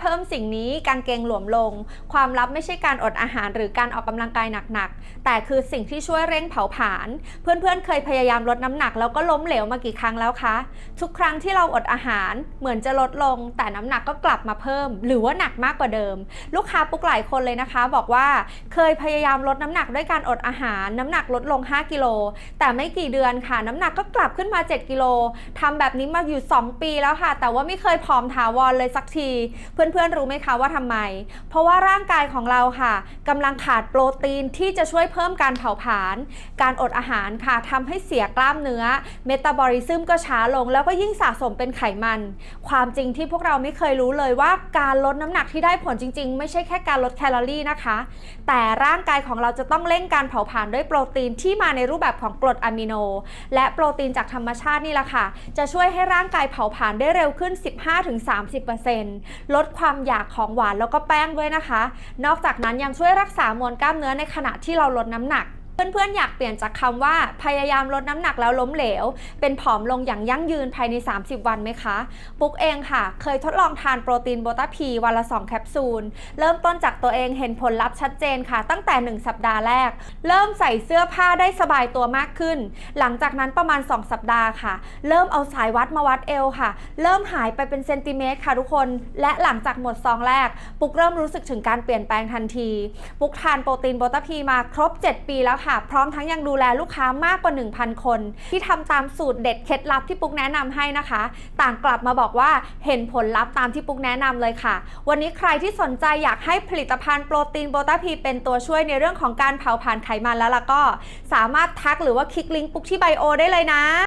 เพิ่มสิ่งนี้กางเกงหลวมลง ความลับไม่ใช่การอดอาหารหรือการออกกำลังกายหนักๆ แต่คือสิ่งที่ช่วยเร่งเผาผลาญเพื่อนๆ เคยพยายามลดน้ำหนักแล้วก็ล้มเหลวมากี่ครั้งแล้วคะ ทุกครั้งที่เราอดอาหารเหมือนจะลดลง แต่น้ำหนักก็กลับมาเพิ่ม หรือว่าหนักมากกว่าเดิม ลูกค้าปุ๊กหลายคนเลยนะคะ บอกว่าเคยพยายามลดน้ำหนักด้วยการอดอาหาร น้ำหนักลดลง 5กิโลแต่ไม่กี่เดือนค่ะ น้ำหนักก็กลับขึ้นมา 7กิโลทำแบบนี้มาอยู่ 2 ปีแล้วค่ะ แต่ว่าไม่เคยผอมถาวรเลยสักทีเเพื่อนๆรู้ไหมคะว่าทำไม เพราะว่าร่างกายของเราค่ะกำลังขาดโปรตีนที่จะช่วยเพิ่มการเผาผลาญการอดอาหารค่ะทำให้เสียกล้ามเนื้อเมตาบอลิซึมก็ช้าลง แล้วก็ยิ่งสะสมเป็นไขมัน ความจริงที่พวกเราไม่เคยรู้เลยว่าการลดน้ำหนักที่ได้ผลจริง ๆ ไม่ใช่แค่การลดแคลอรี่นะคะ แต่ร่างกายของเราจะต้องเร่งการเผาผลาญด้วยโปรตีนที่มาในรูปแบบของกรดอะมิโน และโปรตีนจากธรรมชาตินี่แหละค่ะ จะช่วยให้ร่างกายเผาผลาญได้เร็วขึ้น 15-30%ลดความอยากของหวานแล้วก็แป้งด้วยนะคะ นอกจากนั้นยังช่วยรักษามวลกล้ามเนื้อในขณะที่เราลดน้ำหนัก เพื่อนๆ อยากเปลี่ยนจากคำว่าพยายามลดน้ำหนักแล้วล้มเหลว เป็นผอมลงอย่างยั่งยืนภายใน 30 วันไหมคะ ปุ๊กเองค่ะ เคยทดลองทานโปรตีนโบตาพีวันละ 2 แคปซูล เริ่มต้นจากตัวเองเห็นผลลัพธ์ชัดเจนค่ะ ตั้งแต่ 1 สัปดาห์แรก เริ่มใส่เสื้อผ้าได้สบายตัวมากขึ้น หลังจากนั้นประมาณ 2 สัปดาห์ค่ะ เริ่มเอาสายวัดมาวัดเอวค่ะ เริ่มหายไปเป็นเซนติเมตรค่ะทุกคน และหลังจากหมดซองแรก ปุ๊กเริ่มรู้สึกถึงการเปลี่ยนแปลงทันที ปุ๊กทานโปรตีนโบตาพีมาครบ 7 ปีแล้วค่ะ พร้อมทั้งยังดูแลลูกค้ามากกว่า 1,000 คน ที่ทำตามสูตรเด็ดเคล็ดลับที่ปุ๊กแนะนำให้นะคะ ต่างกลับมาบอกว่าเห็นผลลัพธ์ตามที่ปุ๊กแนะนำเลยค่ะ วันนี้ใครที่สนใจอยากให้ผลิตภัณฑ์โปรตีนโบตาพีเป็นตัวช่วยในเรื่องของการเผาผลาญไขมันแล้วล่ะก็ สามารถทักหรือว่าคลิกลิงก์ปุ๊กที่ไบโอได้เลยนะ